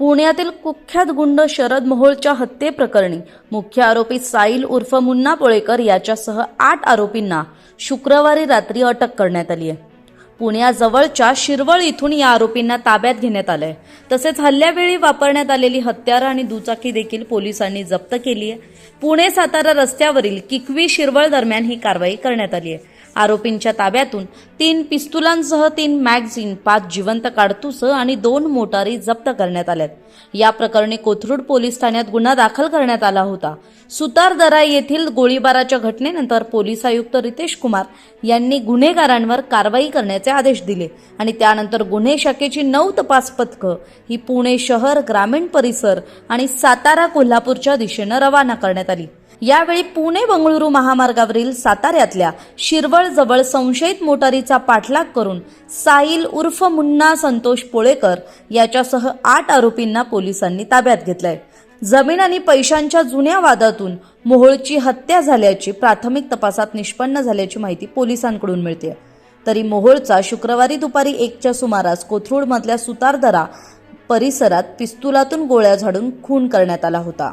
पुण्यातील कुख्यात गुंड शरद मोहोळच्या हत्येप्रकरणी मुख्य आरोपी साईल उर्फ मुन्ना पोळेकर याच्यासह आठ आरोपींना शुक्रवारी रात्री अटक करण्यात आली आहे. पुण्याजवळच्या शिरवळ इथून या आरोपींना ताब्यात घेण्यात आलंय. तसेच हल्ल्यावेळी वापरण्यात आलेली हत्यारं आणि दुचाकी देखील पोलिसांनी जप्त केली आहे. पुणे सातारा रस्त्यावरील किकवी शिरवळ दरम्यान ही कारवाई करण्यात आली आहे. आरोपींच्या ताब्यातून तीन पिस्तुलांसह तीन मॅगझिन पाच जिवंत काडतुसं आणि दोन मोटारी जप्त करण्यात आल्यात. या प्रकरणी कोथरूड पोलीस ठाण्यात गुन्हा दाखल करण्यात आला होता. सुतारदरा येथील गोळीबाराच्या घटनेनंतर पोलीस आयुक्त रितेश कुमार यांनी गुन्हेगारांवर कारवाई करण्याचे आदेश दिले आणि त्यानंतर गुन्हे शाखेची नऊ तपास पथकं ही पुणे शहर ग्रामीण परिसर आणि सातारा कोल्हापूरच्या दिशेनं रवाना करण्यात आली. यावेळी पुणे बंगळुरू महामार्गावरील साताऱ्यातल्या शिरवळजवळ संशयित मोटारीचा पाठलाग करून साईल उर्फ मुन्ना संतोष पोळेकर याच्यासह आठ आरोपींना पोलिसांनी ताब्यात घेतलंय. जमीन आणि पैशांच्या जुन्या वादातून मोहोळची हत्या झाल्याची प्राथमिक तपासात निष्पन्न झाल्याची माहिती पोलिसांकडून मिळते तरी मोहोळचा शुक्रवारी दुपारी एकच्या सुमारास कोथरूडमधल्या सुतारदरा परिसरात पिस्तुलातून गोळ्या झाडून खून करण्यात आला होता.